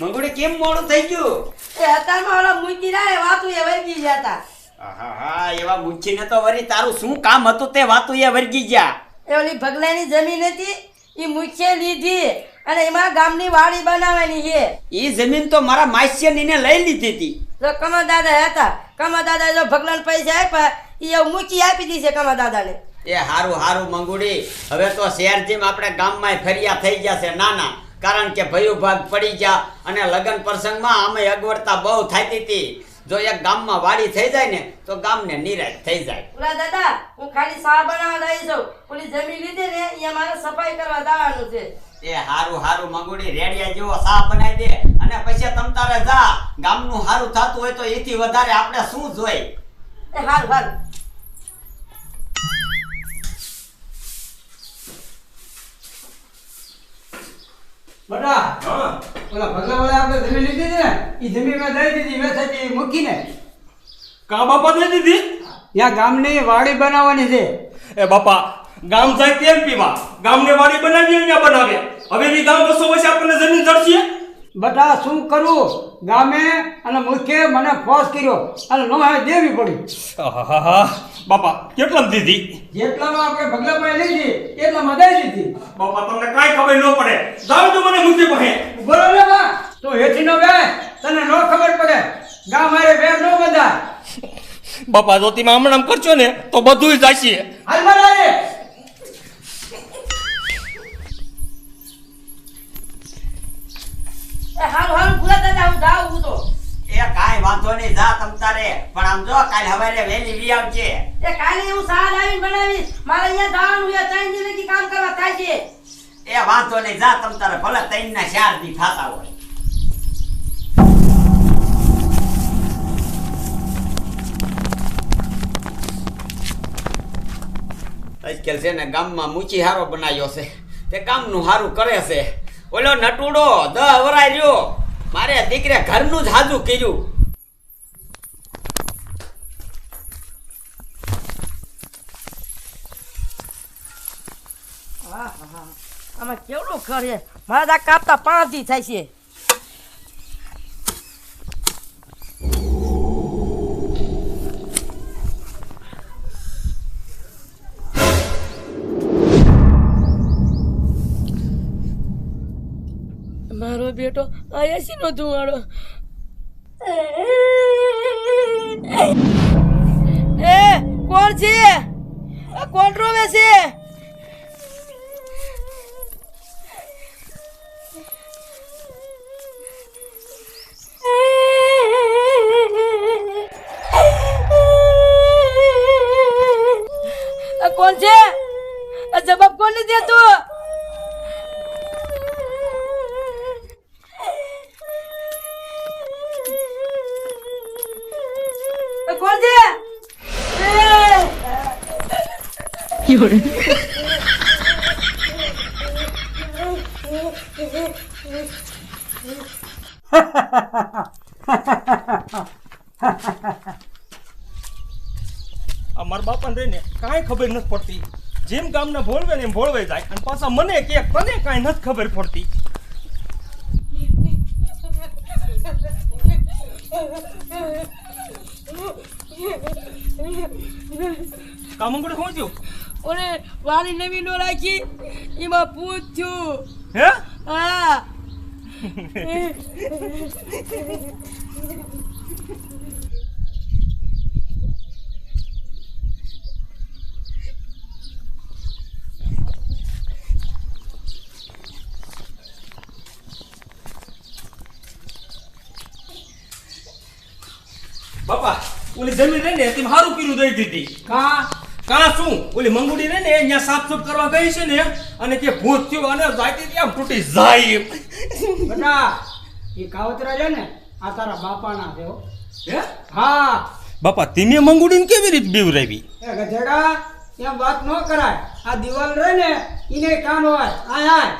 મંગુડી કેમ મોડું થઈ ગયું? એ અત્યારમાં ઓલા મૂકી રહ્યા વાતું એ વળગી ગયા હતા આહાહા, એવા મૂછીને તો વળી તારું શું કામ હતું તે વાતું એ વર્ગી ગયા. એ ઓલી ભગલાની જમીન હતી એ મૂછે લીધી અને એમાં ગામની વાડી બનાવવાની છે. ઈ જમીન તો મારા માસ્યનીને લઈ લીધી હતી. તો કમા દાદા હતા. કમા દાદા જો ભગલાન પૈસા આપ્યા એ એવું મૂકી આપી દીધી છે કમા દાદાને. એ હારું હારું મંગુડી. હવે તો શહેર જેમ આપણે ગામમાં ફરિયા થઈ ગયા છે નાના કારણ કે ભયું ભાગ પડી ગયા અને લગ્ન પ્રસંગમાં અમે અગવડતા બહુ થતી હતી. જો એક ગામમાં વાડી થઈ જાય ને તો ગામને નિરાશ થઈ જાય. ઓલા દાદા હું ખાલી સા બનાવવા લઈ જાઉં ઓલી જમીન લીધી ને અહીંયા મારે સફાઈ કરવા જવાનું છે. એ હારું હારું મંગુડી રેડિયા જેવો સા બનાવી દે અને પછી તમ તારે જા. ગામનું હારું થતું હોય તો એથી વધારે આપણે શું જોઈ એ હારું હાલ બટા ઓલા ભગલા વાળા આપણે જમીન લીધી હતી ને એ જમીન મેં દઈ દીધી મેં થતી મૂકીને. કા બાપા દઈ દીધી? ત્યાં ગામની વાડી બનાવવાની છે. એ બાપા ગામ જાય તેલ પીવા. ગામને વાડી બનાવી અહીંયા બનાવે હવે બી ગામ બસો વર્ષે આપણને જમીન જડશે? બટા શું કરું? ગામે અને મુખ્ય મને ફોર્સ કર્યો અને નો હવે દેવી પડી. બાપા કેટલા દીધી? જેટલામાં આપણે ભગલા પાસે જઈએ એટલામાં દઈ દીધી બાપા તમને કાંઈ ખબર ન પડે. સારું તો મને મૂકી પડે બરોબર ને બા તો હેઠી નો બે તને નો ખબર પડે. ગામ મારે વેર નો બધા બાપા જોતીમાં હમણાં આમ કરશો ને તો બધું જશે હાલ મારે વાંધો નહીં જા પણ આમ જો કાલ હવારે વેલી વી આવજે. એ કાલે હું સાલ આવીને બનાવીશ મારે અહીંયા જવાનું છે ત્રણ દિન કામ કરવા થાય છે. એ વાંધો નહીં જા તમતારે ભલે ત્રણ ના ચાર દી થતા હોય. આજકાલ છે ને ગામમાં મૂચી હારો બનાવ્યો છે. તે કામનું હારું કરે છે. ઓલો નટુડો દ વરાય રહ્યો. મારે દીકરે ઘરનું જ હાજુ કર્યું આહાહા. આમાં કેવડું કરીએ મારા દા કાપતા પાંચ દી થાય છે. મારો બેટો આયાસી નો ધુવાડો. એ કોણ છે? કોણ રોવે છે? કોણ છે જવાબ કોને દેતો આ કોણ છે આ મારા બાપાને રહીને કાંઈ ખબર નથી પડતી. જેમ ગામના ભોળવે ને એમ ભોળવે જાય. અને પાછા મને કે તને કાંઈ નથી ખબર પડતી. કામંગડે શું થયું? ઓરે વાળી નવી નો રાખી. એમાં પૂછ્યું હે? હા. બાપા ઓલી જમીન રહીને તેમ સારું પીરું દઈ દીધી. કા કા શું? ઓલી મંગુડી રહીને અહીંયા સાફ સુફ કરવા ગઈ છે ને અને કે ભૂત થયું અને જાતી એમ તૂટી જાય બેટા એ કાવતરા છે ને આ તારા બાપાના છે હે. હા? બાપા તમે મંગુડીને કેવી રીતે બીવરાવી? એ ગધેડા એમ વાત ન કરાય. આ દિવાલ રહે ને એને કાન હોય. આય આય.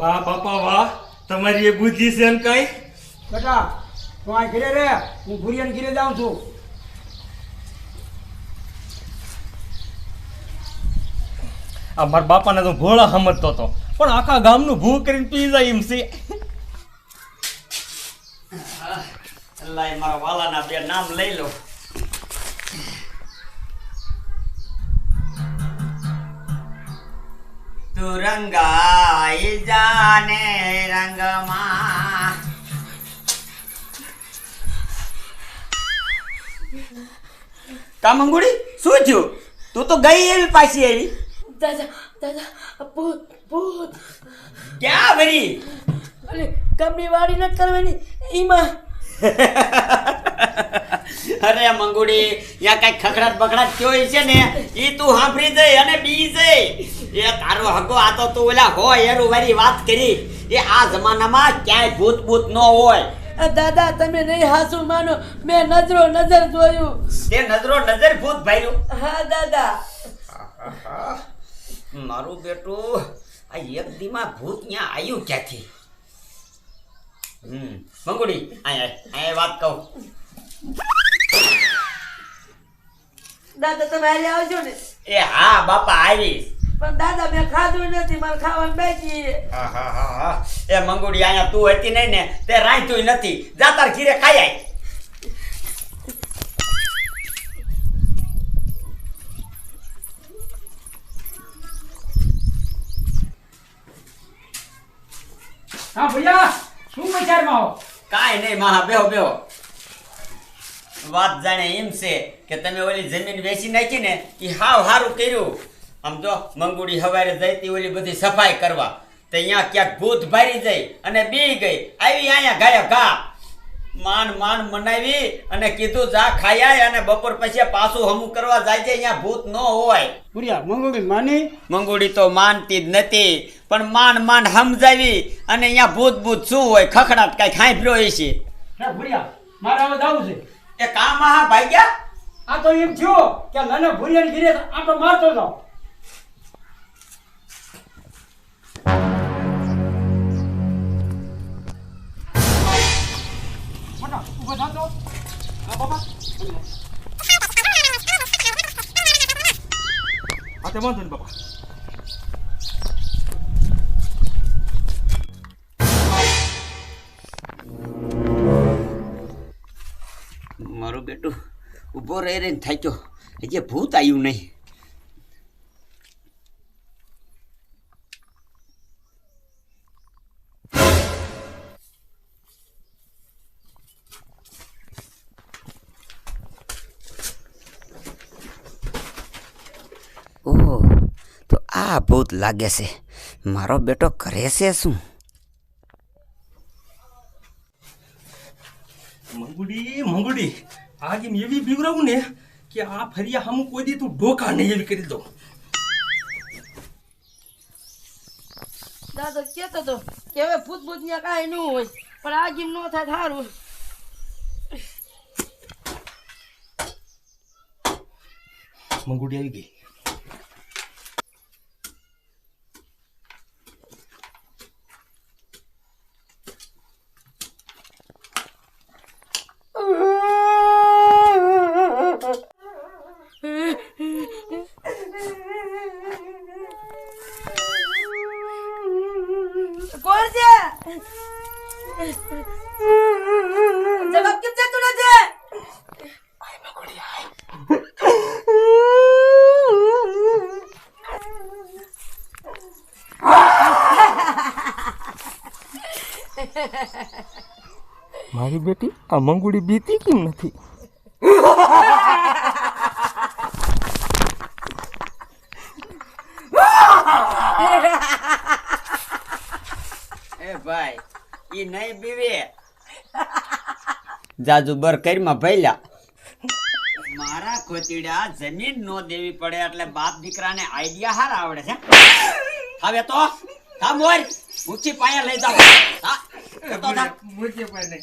વાહ બાપા વાહ. તમારી એ બુદ્ધિ છે એમ કઈ? બેટા તું આ ઘરે રે. હું ભુરિયાને ઘરે જાઉં છું. આ મારા બાપાને તો ભોળા સમજતો હતો. પણ આખા ગામનું ભૂ કરીને પી જાય એમ છે. લાય મારા વાલાના બે નામ લઈ લો. રંગાઈ જાને રંગમાં. કામંગુડી શું થયું? તું તો ગઈ એવી પાછી આવી દાદા દાદા ભૂત ભૂત. ક્યાં ભરી અરે કમની વાડી ન કરવાની એમાં અરે મંગુડી યા કઈ ખખડાટ બખડાટ થયો છે ને ઈ તું સાંભળી જઈ અને બી જઈ. એ તારો હગો આ તો તું ઓલા હોય એરું વારી વાત કરી. એ આ જમાનામાં ક્યાંય ભૂત ભૂત ન હોય. દાદા તમે નહીં હાસુ માનો. મેં નજરો નજર જોયું. એ નજરો નજર ભૂત ભાઈયું હા દાદા. મારું બેટું આ એક દીમાં ભૂત ત્યાં આવ્યું ક્યાંથી? હમ. મંગુડી આય આય વાત કહું. દાદા તમે હારે આવજો ને. એ હા બાપા આવીશ પણ દાદા મેં ખાધું નથી મારે ખાવાનું બાકી હા હા એ મંગુડી અહીંયા તું હતી નહીં ને તે રાંધતું નથી. જા તાર ઘીરે ખાઈ આય. હા ભૈયા. શું વિચારમાં હો? કાંઈ નહીં, મહા, બેહો બેહો. વાત જાણે એમ છે કે તમે ઓલી જમીન વેચી નાખી ને એ હાવ હારું કર્યું. આમ જો, મંગુડી હવારે જઈતી ઓલી બધી સફાઈ કરવા. તો અહીંયા ક્યાંક ભૂત ભારી જઈ અને બી ગઈ. આવી અહીંયા ગાયબ ઘા. માન માન મનાવી અને કીધું જા ખાઈ આય અને બપોર પછી પાછું હમું કરવા જાય છે અહીંયા ભૂત ન હોય. પુરિયા મંગોડી માની? મંગોડી તો માનતી જ નથી પણ માંડ માંડ સમજાવી અને અહીંયા ભૂત ભૂત શું હોય ખખડાટ કઈ ખાઈ ફર્યો છે. ભૂરિયા મારે હવે જવું છે. એ કામ હા ભાગ્યા આ તો એમ થયો કે લને ભૂરિયાની ઘીરે આટો મારતો જાઓ. ઊભો થાતો. હા, બાબા. હા તે વાંધો નહીં બાપા મારું બેટું ઊભો ભૂત આવ્યું નહીં ભૂત લાગે છે. મારો બેટો કરે છે શું? મંગુડી મંગુડી આજે મેં એવી બીવરાવું ને કે આ ફરિયા હમ કોઈ દી તું ઢોકા નહીં એવી કરી દઉં. દાદો કેતો તો કે હવે ભૂત ભૂત ને કાંઈ ન હોય પણ આ ગીમ ન થાય સારું મંગુડી આવી ગઈ. છે જવાબ કેમ દેતું નથી? મારી બેટી આ મંગુડી બીતી કેમ નથી એ ભાઈ ઈ નહીં બીવે જાજુ બર કરીમાં ભૈલા મારા કોતીડા જમીન નો દેવી પડે એટલે બાપ દીકરાને આઈડિયા હાર આવડે છે. હવે તો હા મોર ઊંચી પાયા લઈ જાઓ. હા તો થા. મુજે પાને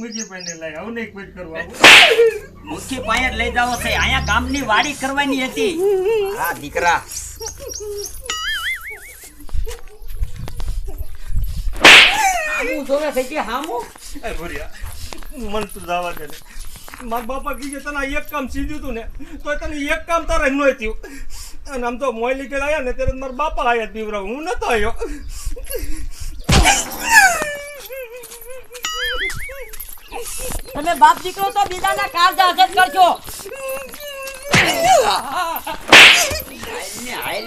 મુજે પાને લાય આવું નહીં કોઈ કરવા પાયા લઈ જાઓ છે. અહીંયા ગામની વાડી કરવાની હતી. હા દીકરા. આમું જોવે થઈ કે હામું? એ ભુરિયા મન તું જવા દે મારા બાપા કીધે તને એક કામ સીધ્યું તું ને તો તને એક કામ તારે ન થયું. અને આમ તો મોયલી કે આવ્યા ને ત્યારે મારા બાપા આવ્યા બીવરા હું નતો આવ્યો તમે બાપ દીકરો તો બીજાના કાળજા અસર કરજો. હાલ